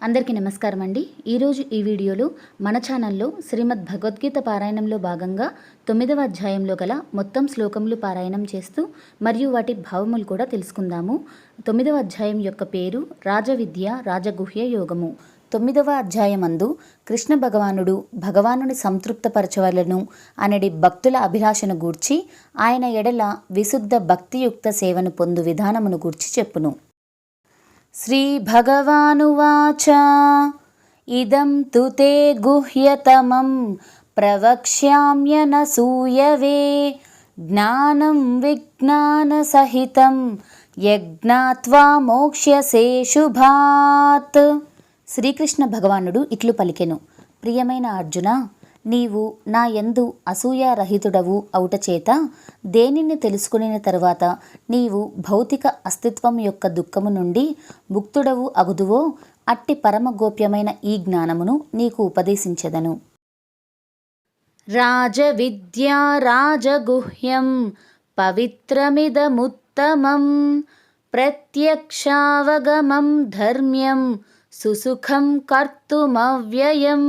అందరికీ నమస్కారం అండి. ఈరోజు ఈ వీడియోలో మన ఛానల్లో శ్రీమద్ భగవద్గీత పారాయణంలో భాగంగా తొమ్మిదవ అధ్యాయంలో గల మొత్తం శ్లోకములు పారాయణం చేస్తూ మరియు వాటి భావములు కూడా తెలుసుకుందాము. తొమ్మిదవ అధ్యాయం యొక్క పేరు రాజవిద్య రాజగుహ్య యోగము. తొమ్మిదవ అధ్యాయమందు కృష్ణ భగవానుడు భగవానుని సంతృప్తపరచవలను అనడి భక్తుల అభిలాషను గూర్చి ఆయన ఎడల విశుద్ధ భక్తియుక్త సేవను పొందు విధానమును గూర్చి చెప్పును. श्रीभगवानुवाच इदं तु ते गुह्यतमं प्रवक्ष्याम्यनसूयवे ज्ञानं विज्ञानसहितं యజ్ఞాత్వా మోక్ష్యసే శుభాత్ శ్రీకృష్ణ భగవానుడు ఇట్లు పలికెను ప్రియమైన అర్జున నీవు నా యందు అసూయారహితుడవు అవుటచేత దేనిని తెలుసుకుని తరువాత నీవు భౌతిక అస్తిత్వం యొక్క దుఃఖము నుండి ముక్తుడవు అగుదువో అట్టి పరమగోప్యమైన ఈ జ్ఞానమును నీకు ఉపదేశించెదను. రాజవిద్యా రాజగుహ్యం పవిత్రమిదముత్తమం ప్రత్యక్షావగమం ధర్మ్యం సుసుఖం కర్తుమవ్యయం.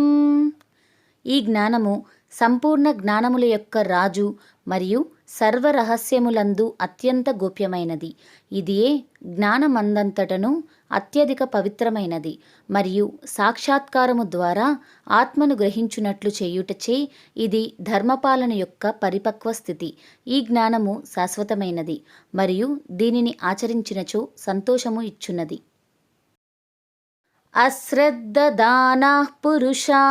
ఈ జ్ఞానము సంపూర్ణ జ్ఞానముల యొక్క రాజు మరియు సర్వరహస్యములందు అత్యంత గోప్యమైనది. ఇదియే జ్ఞానమందంతటను అత్యధిక పవిత్రమైనది మరియు సాక్షాత్కారము ద్వారా ఆత్మను గ్రహించునట్లు చేయుటచే ఇది ధర్మపాలన యొక్క పరిపక్వ స్థితి. ఈ జ్ఞానము శాశ్వతమైనది మరియు దీనిని ఆచరించినచో సంతోషము ఇచ్చున్నది. అశ్రద్ధదానా పురుషా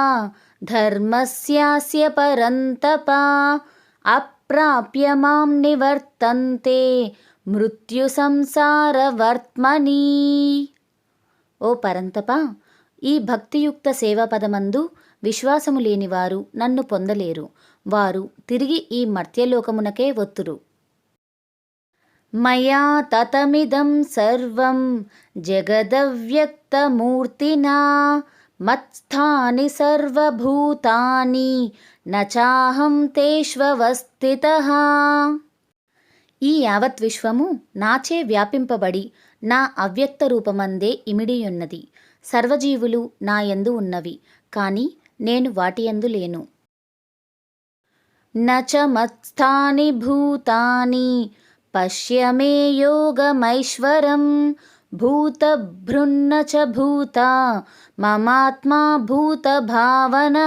ధర్మస్యాస్య పరంతపా అప్రాప్య మాం నివర్తంతే మృత్యు సంసారవర్త్మని ఓ పరంతప ఈ భక్తియుక్త సేవాపదమందు విశ్వాసము లేనివారు నన్ను పొందలేరు. వారు తిరిగి ఈ మర్త్యలోకమునకే ఒత్తురు మయా తతమిదం సర్వం జగదవ్యక్తమూర్తినా మత్స్థాని సర్వభూతాని నచాహం తేష్వస్థిత ఈ యావత్ విశ్వము నాచే వ్యాపింపబడి నా అవ్యక్త రూపమందే ఇమిడియున్నది. సర్వజీవులు నా యందు ఉన్నవి కాని నేను వాటి యందు లేను. నచ మత్స్థాని భూతాని పశ్యమే యోగమైశ్వరం భూతభృన్న చ భూత మమాత్మా భూత భావన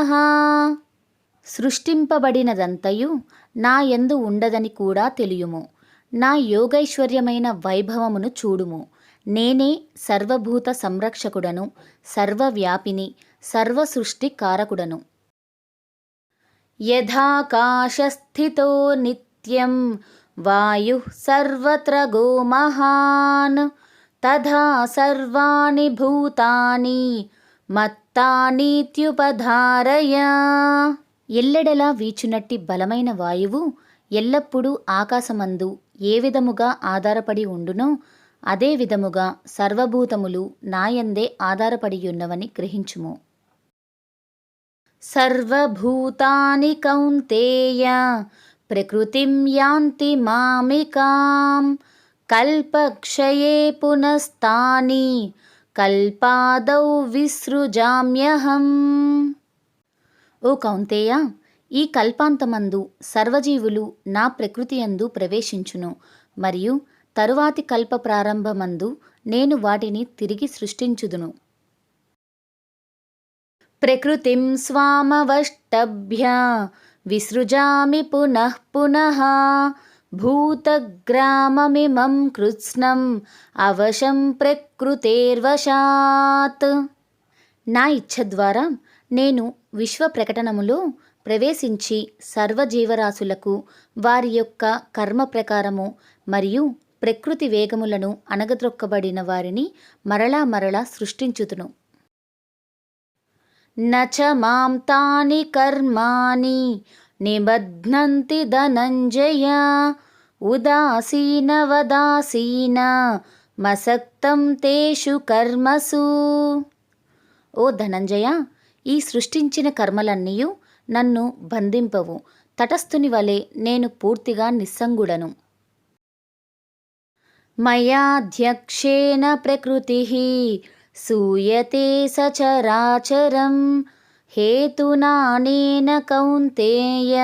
సృష్టింపబడినదంతయు నా ఎందు ఉండదని కూడా తెలియుము. నా యోగైశ్వర్యమైన వైభవమును చూడుము. నేనే సర్వభూత సంరక్షకుడను సర్వవ్యాపిని సర్వసృష్టికారకుడను. యథాకాశస్థితో నిత్యం వాయు సర్వత్ర గోమహాన్। తథా సర్వాణి భూతాని మత్తానీత్యుపధారయ. ఎల్లెడలా వీచునట్టి బలమైన వాయువు ఎల్లప్పుడూ ఆకాశమందు ఏ విధముగా ఆధారపడి ఉండునో అదే విధముగా సర్వభూతములు నాయందే ఆధారపడియున్నవని గ్రహించుము. సర్వభూతాని కౌంతేయ ప్రకృతిం యాంతి మామికాం కల్పక్షయే పునస్తాని కల్పాదౌ విసృజామ్యహం. ఓ కౌంతేయ ఈ కల్పాంతమందు సర్వజీవులు నా ప్రకృతి యందు ప్రవేశించును మరియు తరువాతి కల్ప ప్రారంభమందు నేను వాటిని తిరిగి సృష్టించుదును. ప్రకృతిం స్వామవష్టభ్య విసృజామి పునః పునః. భూతగ్రామమిమం కృత్స్నం అవశం ప్రకృతేర్వశాత్ నా ఇచ్ఛ ద్వారా నేను విశ్వ ప్రకటనములో ప్రవేశించి సర్వజీవరాశులకు వారి యొక్క కర్మ ప్రకారము మరియు ప్రకృతి వేగములను అణగద్రొక్కబడిన వారిని మరలా మరలా సృష్టించుతును నచ మాం తాని కర్మాణి నిబధ్నంతి ధనంజయ ఉదాసీనవదాసీన మసక్తం తేషు కర్మసు. ఓ ధనంజయ ఈ సృష్టించిన కర్మలన్నీయు నన్ను బంధింపవు. తటస్థుని వలె నేను పూర్తిగా నిస్సంగుడను. మయాధ్యక్షేణ ప్రకృతి సూయతే సచరాచరం హేతునానేన కౌంతేయ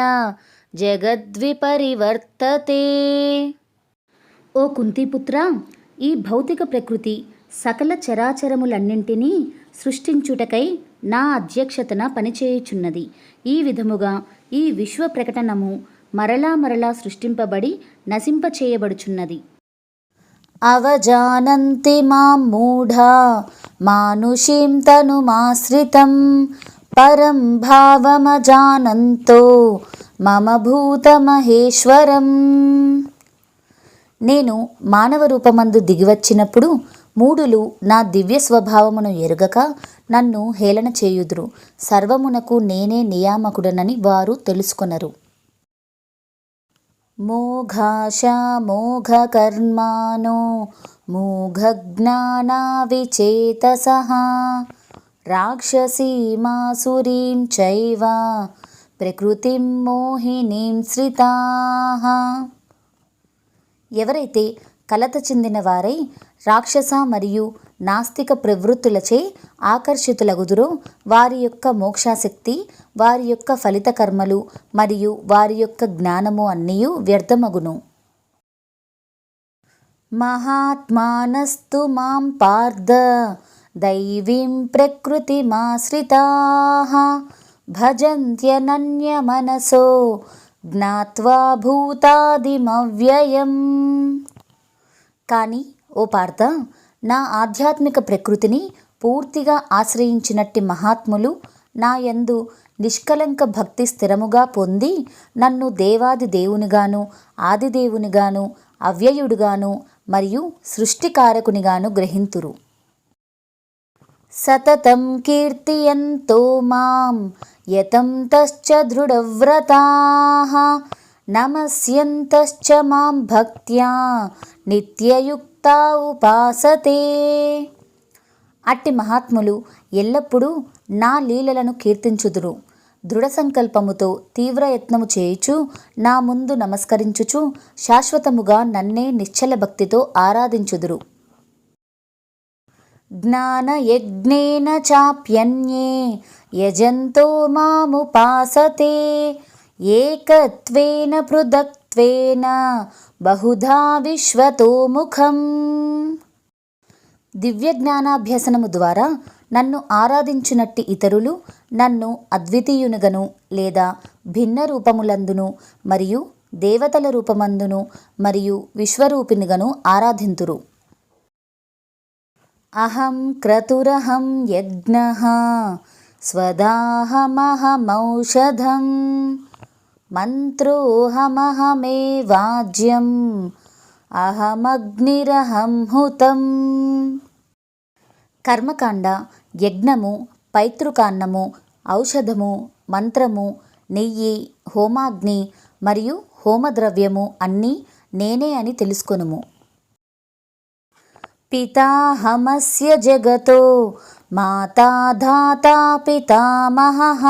జగద్విపరివర్తతే. ఓ కుంతిపుత్ర ఈ భౌతిక ప్రకృతి సకల చరాచరములన్నింటినీ సృష్టించుటకై నా అధ్యక్షతన పనిచేయుచున్నది. ఈ విధముగా ఈ విశ్వ ప్రకటనము మరలా మరలా సృష్టింపబడి నశింపచేయబడుచున్నది. అవజానంతి మాం మూఢా మానుషీం తనుమాశ్రితం పరం భావమజానంతో మమ భూతమహేశ్వరం. నేను మానవ రూపమందు దిగివచ్చినప్పుడు మూడులు నా దివ్య స్వభావమును ఎరుగక నన్ను హేళన చేయుదురు. సర్వమునకు నేనే నియామకుడనని వారు తెలుసుకొనరు. మోఘాశా మోఘకర్మాణో మూఘజ్ఞానా విచేతసః. రాక్షసీమాసురీం చైవ ప్రకృతిం మోహినీం శ్రితాహ ఎవరైతే కలత చెందిన వారై రాక్షస మరియు నాస్తిక ప్రవృత్తులచే ఆకర్షితులగుదురో వారి యొక్క మోక్షాశక్తి వారి యొక్క ఫలిత కర్మలు మరియు వారి యొక్క జ్ఞానము అన్నీ వ్యర్థమగును. మహాత్మానస్తు మాం పార్థ దైవీం ప్రకృతిమాశ్రితా భజంత్యనన్యమనసో జ్ఞాత్వా భూతాదిమవ్యయం. కానీ ఓ పార్థ నా ఆధ్యాత్మిక ప్రకృతిని పూర్తిగా ఆశ్రయించినట్టి మహాత్ములు నా యందు నిష్కలంక భక్తి స్థిరముగా పొంది నన్ను దేవాది దేవునిగాను ఆదిదేవునిగాను అవ్యయుడుగాను మరియు సృష్టికారకునిగాను గ్రహింతురు. సతతం కీర్తియంతో మాం యతంతశ్చ దృఢవ్రతాః నమస్యంతశ్చ మాం భక్త్యా నిత్యయుక్తా ఉపాసతే. అట్టి మహాత్ములు ఎల్లప్పుడూ నా లీలలను కీర్తించుదురు. దృఢ సంకల్పముతో తీవ్ర యత్నము చేయుచు నా ముందు నమస్కరించుచు శాశ్వతముగా నన్నే నిశ్చల భక్తితో ఆరాధించుదురు. జ్ఞానయజ్ఞేన చాప్యన్యే యజంతో మాముపాసతే ఏకత్వేన పృథక్త్వేన బహుధా విశ్వతోముఖం దివ్య జ్ఞానాభ్యసనము ద్వారా నన్ను ఆరాధించునట్టి ఇతరులు నన్ను అద్వితీయునుగను లేదా భిన్న రూపములందును మరియు దేవతల రూపమందును మరియు విశ్వరూపినిగను ఆరాధింతురు. అహం క్రతురహం యజ్ఞ స్వదాహమహమౌషధం మంత్రోహమహమే వాజ్యం అహమగ్నిరహం హుతం కర్మకాండ యజ్ఞము పైతృకాన్నము ఔషధము మంత్రము నెయ్యి హోమాగ్ని మరియు హోమద్రవ్యము అన్నీ నేనే అని తెలుసుకొనుము. పితాహమస్య జగతో మాతా ధాతా పితామహః.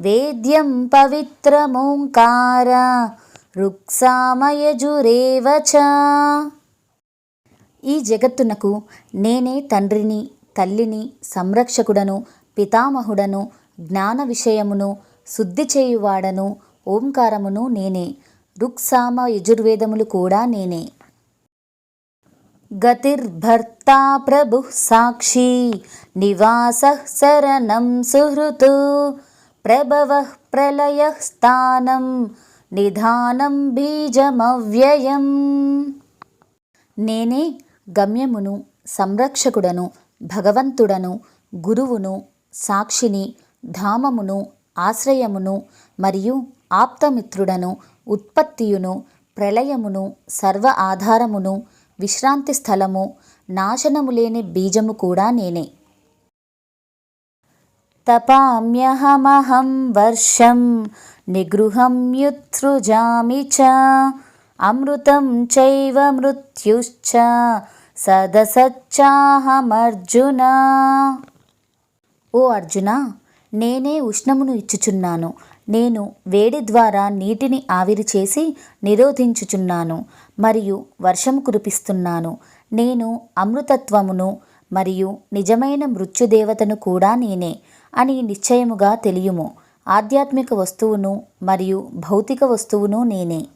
వేద్యం పవిత్రమోంకార రుక్సామయజురేవ ఈ జగత్తునకు నేనే తండ్రిని తల్లిని సంరక్షకుడను పితామహుడను జ్ఞాన విషయమును శుద్ధి చేయువాడను ఓంకారమును నేనే. రుక్సామ యజుర్వేదములు కూడా నేనే. గతిర్భర్తా ప్రభు సాక్షి నివాస శరణం సుహృతు ప్రభవ ప్రళయ స్థానం నిధానం బీజమవ్యయం. నేనే గమ్యమును సంరక్షకుడను భగవంతుడను గురువును సాక్షిని ధామమును ఆశ్రయమును మరియు ఆప్తమిత్రుడను ఉత్పత్తియును ప్రళయమును సర్వ ఆధారమును విశ్రాంతి స్థలము నాశనము లేని బీజము కూడా నేనే. తపామ్యహమహం వర్షం నిగృహం యుత్సృజామి చ అమృతం చైవ మృత్యుశ్చ సదసచ్చాహమర్జున. ఓ అర్జున నేనే ఉష్ణమును ఇచ్చుచున్నాను. నేను వేడి ద్వారా నీటిని ఆవిరి చేసి నిరోధించుచున్నాను మరియు వర్షం కురిపిస్తున్నాను. నేను అమృతత్వమును మరియు నిజమైన మృత్యుదేవతను కూడా నేనే అని నిశ్చయముగా తెలియము. ఆధ్యాత్మిక వస్తువును మరియు భౌతిక వస్తువును నేనే.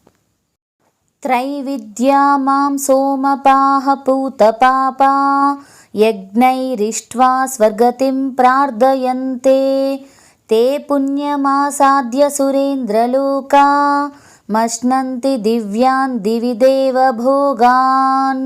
త్రైవిద్యా మాం సోమపాహ పూతపాపా యజ్ఞైరిష్ట్వా స్వర్గతిం ప్రార్థయంతే ते पुण्यमासाद्य सुरेन्द्रलोका मश्नन्ति दिव्यान् दिवि देवभोगान्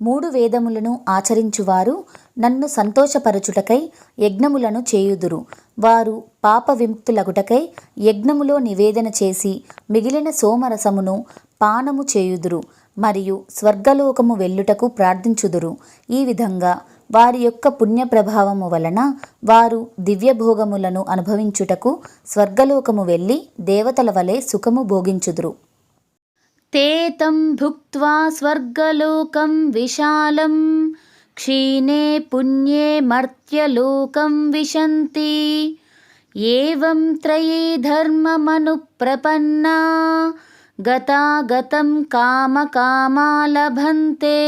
మూడు వేదములను ఆచరించువారు నన్ను సంతోషపరచుటకై యజ్ఞములను చేయుదురు వారు పాప విముక్తులగుటకై యజ్ఞములో నివేదన చేసి మిగిలిన సోమరసమును పానము చేయుదురు మరియు స్వర్గలోకము వెళ్ళుటకు ప్రార్థించుదురు ఈ విధంగా వారి యొక్క పుణ్య ప్రభావము వలన వారు దివ్యభోగములను అనుభవించుటకు స్వర్గలోకము వెళ్ళి దేవతల వలె సుఖము భోగించుదురు. తేతం భుక్వా స్వర్గలోకం విశాలం క్షీణే పుణ్యే మర్త్యలోకం విశంతి. ఏం త్రయీ ధర్మమను ప్రపన్నా గతాగతం కామ కామాలభంతే.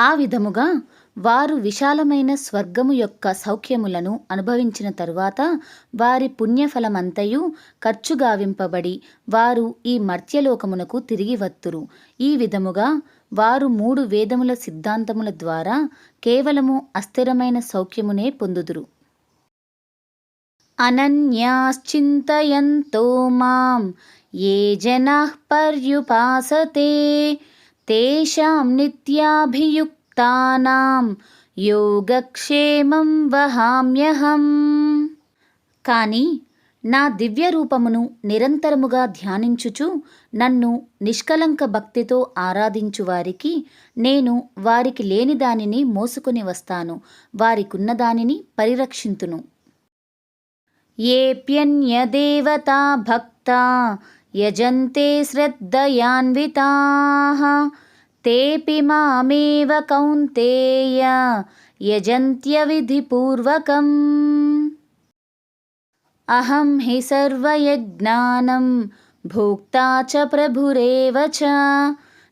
ఆ విధముగా వారు విశాలమైన స్వర్గము యొక్క సౌఖ్యములను అనుభవించిన తరువాత వారి పుణ్యఫలమంతయు ఖర్చుగావింపబడి వారు ఈ మర్త్యలోకమునకు తిరిగి వత్తురు. ఈ విధముగా వారు మూడు వేదముల సిద్ధాంతముల ద్వారా కేవలము అస్థిరమైన సౌఖ్యమునే పొందుదురు. అనన్యాశ్చింతయంతో మాం ఏ జనా పర్యుపాసతే తేషాం భక్తానాం యోగక్షేమం వహామ్యహం. కానీ నా దివ్య రూపమును నిరంతరముగా ధ్యానించుచు నన్ను నిష్కలంక భక్తితో ఆరాధించు వారికి నేను వారికి లేని దానిని మోసుకొని వస్తాను వారికున్న దానిని పరిరక్షింతును. ఏప్యన్యదేవతా భక్త యజంతే శ్రద్ధయాన్వితా. తేపి మామేవ కౌంతేయ యజంత్యవిధిపూర్వకం. అహం హి సర్వయజ్ఞానం భోక్తా చ ప్రభురేవ చ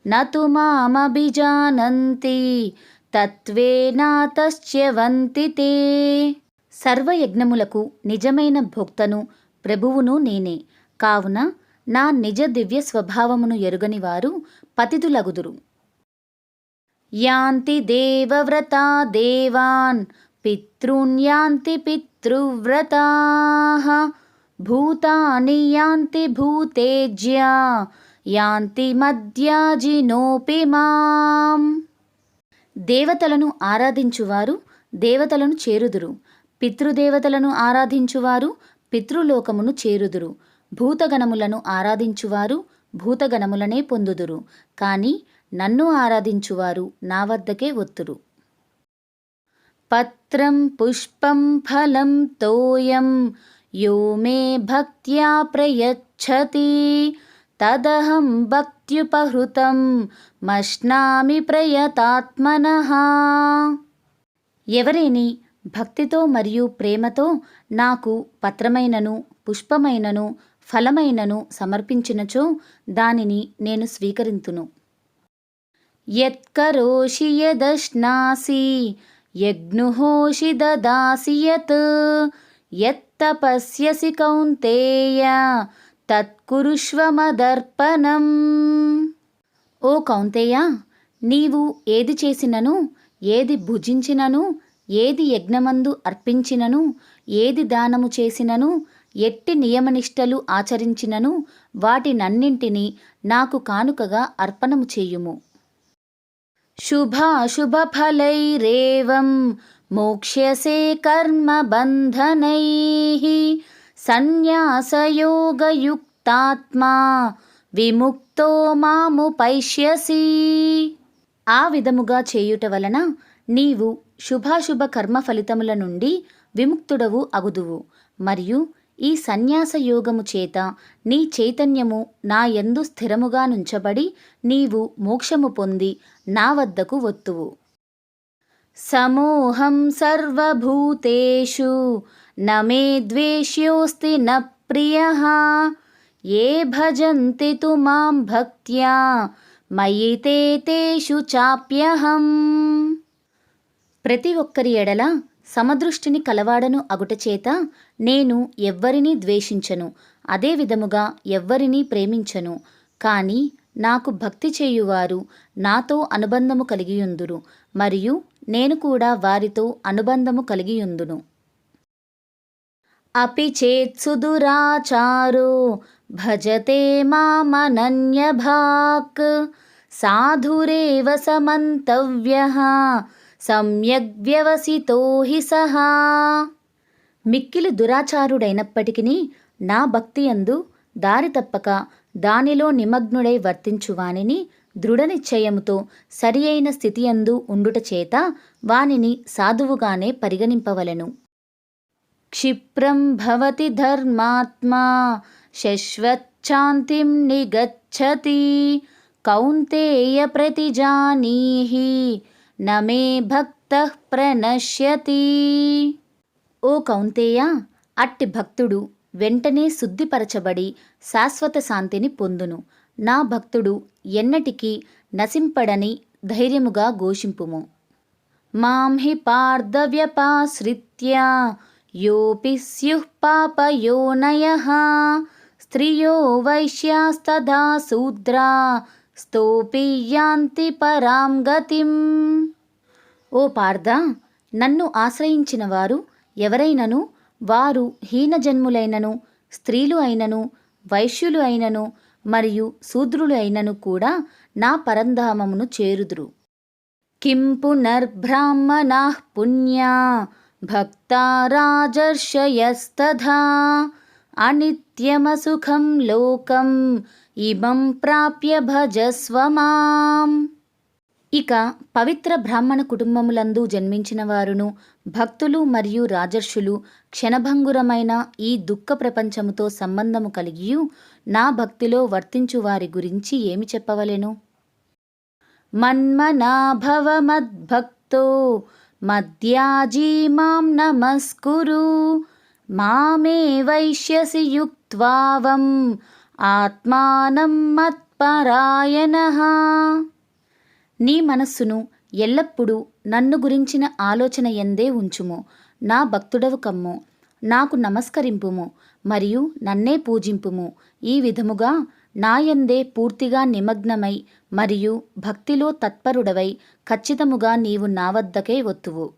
నతు మామభిజానంతి తత్వేనాతశ్చ్యవంతి తే. సర్వయజ్ఞములకు నిజమైన భోక్తను ప్రభువును నేనే. కావున నా నిజ దివ్య స్వభావమును ఎరుగని వారు పతితులగుదురు. యాంతి దేవవ్రతా దేవాన్ పితॄన్ యాంతి పితృవ్రతా భూతాని యాంతి భూతేజ్యా యాంతి మధ్యాజినోపి మాం. దేవతలను ఆరాధించువారు దేవతలను చేరుదురు. పితృదేవతలను ఆరాధించువారు పితృలోకమును చేరుదురు. భూతగణములను ఆరాధించువారు భూతగణములనే పొందుదురు. కానీ నన్ను ఆరాధించువారు నా వద్దకే ఒత్తురు. పత్రం పుష్పం ఫలం తోయం యో మే భక్త్యా ప్రయచ్చతి తదహం భక్త్యుపహృతం మష్నామి ప్రయతాత్మన. ఎవరేని భక్తితో మరియు ప్రేమతో నాకు పత్రమైనను పుష్పమైనను ఫలమైనను సమర్పించినచో దానిని నేను స్వీకరింతును. యత్కరోషి యదశ్నాసి యజ్ఞుహోషి దదాసి యత్ యత్తపస్యసి కౌంతేయ తత్కురుష్వ మదర్పణం ఓ కౌంతేయ నీవు ఏది చేసినను ఏది భుజించినను ఏది యజ్ఞమందు అర్పించినను ఏది దానము చేసినను ఎట్టి నియమనిష్టలు ఆచరించినను వాటినన్నింటినీ నాకు కానుకగా అర్పణము చేయుము. శుభాశుభఫలైరేవం మోక్ష్యసే కర్మబంధనై సన్యాసయోగయుక్తాత్మా విముక్తో మాముపైష్యసి ఆ విధముగా చేయుట వలన నీవు శుభాశుభ కర్మ ఫలితముల నుండి విముక్తుడవు అగుదువు. మరియు ఈ సన్యాస యోగము చేత నీ చైతన్యము నా యందు స్థిరముగా నుంచబడి నీవు మోక్షము పొంది నా వద్దకు వత్తువు. సమోహం సర్వభూతేషు న మే ద్వేష్యోస్తి న ప్రియ ఏ భజంతి తు మాం భక్త్యా మయి తేషు చాప్యహం. ప్రతి ఒక్కరి ఎడల సమదృష్టిని కలవాడను అగుటచేత నేను ఎవ్వరినీ ద్వేషించను. అదే విధముగా ఎవ్వరినీ ప్రేమించను. కానీ నాకు భక్తి చేయువారు నాతో అనుబంధము కలిగియుందురు మరియు నేను కూడా వారితో అనుబంధము కలిగియుందును. అపి చేత్సుదురాచారో భజతే మామనన్యభాక్ సాధురేవ సమంతవ్య సమ్యగ్ వ్యవసితో హి సహా. మిక్కిలి దురాచారుడైనప్పటికీ నా భక్తి అందు దారి తప్పక దానిలో నిమగ్నుడై వర్తించు వానిని దృఢనిశ్చయముతో సరి అయిన స్థితి అందు ఉండుట చేత వానిని సాధువుగానే పరిగణింపవలెను. క్షిప్రం భవతి ధర్మాత్మా శశ్వచ్ఛాంతిం నిగచ్చతి కౌంతేయ ప్రతిజానీహి నమే భక్త ప్రణశ్యతి. ఓ కౌంతేయ అట్టి భక్తుడు వెంటనే శుద్ధిపరచబడి శాశ్వత శాంతిని పొందును. నా భక్తుడు ఎన్నటికీ నశింపడని ధైర్యముగా ఘోషింపుము. మాం హి పార్థవ్యపాశ్రిత్య యోపి స్యుః పాపయోనయ స్త్రియో వైశ్యాస్తదా శూద్రా స్తోపి యాంతి పరాం గతిం. ఓ పార్థ నన్ను ఆశ్రయించిన వారు ఎవరైనను వారు హీనజన్ములైనను స్త్రీలు అయినను వైశ్యులు అయినను మరియు శూద్రులు అయినను కూడా నా పరంధామమును చేరుదురు. కిం పునర్బ్రాహ్మణా పుణ్యా భక్తా రాజర్షయస్తథా అనిత్యమసుఖం లోకం ఇమం ప్రాప్య భజస్వ మాం. ఇక పవిత్ర బ్రాహ్మణ కుటుంబములందు జన్మించిన వారును భక్తులు మరియు రాజర్షులు క్షణభంగురమైన ఈ దుఃఖ ప్రపంచముతో సంబంధము కలిగి నా భక్తిలో వర్తించు వారి గురించి ఏమి చెప్పవలెను? మన్మనాభవ మద్భక్తో మద్యాజీ మాం నమస్కురు మామే వైశ్యసి యుక్త్వావం ఆత్మానం మత్పరాయణ నీ మనస్సును ఎల్లప్పుడూ నన్ను గురించిన ఆలోచన ఎందే ఉంచుము. నా భక్తుడవు కమ్ము. నాకు నమస్కరింపుము మరియు నన్నే పూజింపుము. ఈ విధముగా నాయందే పూర్తిగా నిమగ్నమై మరియు భక్తిలో తత్పరుడవై ఖచ్చితముగా నీవు నా వద్దకే ఒత్తువు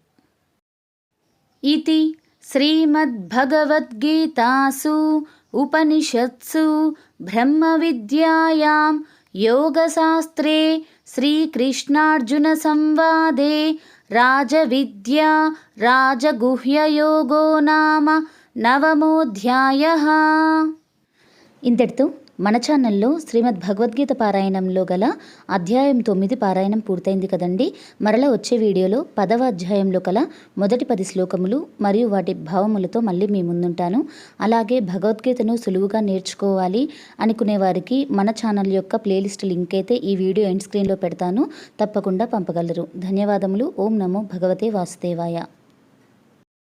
ఇది శ్రీమద్భగవద్గీతాసు ఉపనిషత్సు బ్రహ్మ విద్యాయాం యోగశాస్త్రే శ్రీకృష్ణార్జున సంవాదే రాజవిద్యా రాజగుహ్యయోగో నామ నవమోధ్యాయ ఇంతటితో మన ఛానల్లో శ్రీమద్ భగవద్గీత పారాయణంలో గల అధ్యాయం తొమ్మిది పారాయణం పూర్తయింది కదండి. మరలా వచ్చే వీడియోలో పదవ అధ్యాయంలో గల మొదటి పది శ్లోకములు మరియు వాటి భావములతో మళ్ళీ మీ ముందుంటాను. అలాగే భగవద్గీతను సులువుగా నేర్చుకోవాలి అనుకునే వారికి మన ఛానల్ యొక్క ప్లేలిస్ట్ లింక్ అయితే ఈ వీడియో ఎండ్ స్క్రీన్లో పెడతాను. తప్పకుండా పంపగలరు. ధన్యవాదములు. ఓం నమో భగవతే వాసుదేవాయ.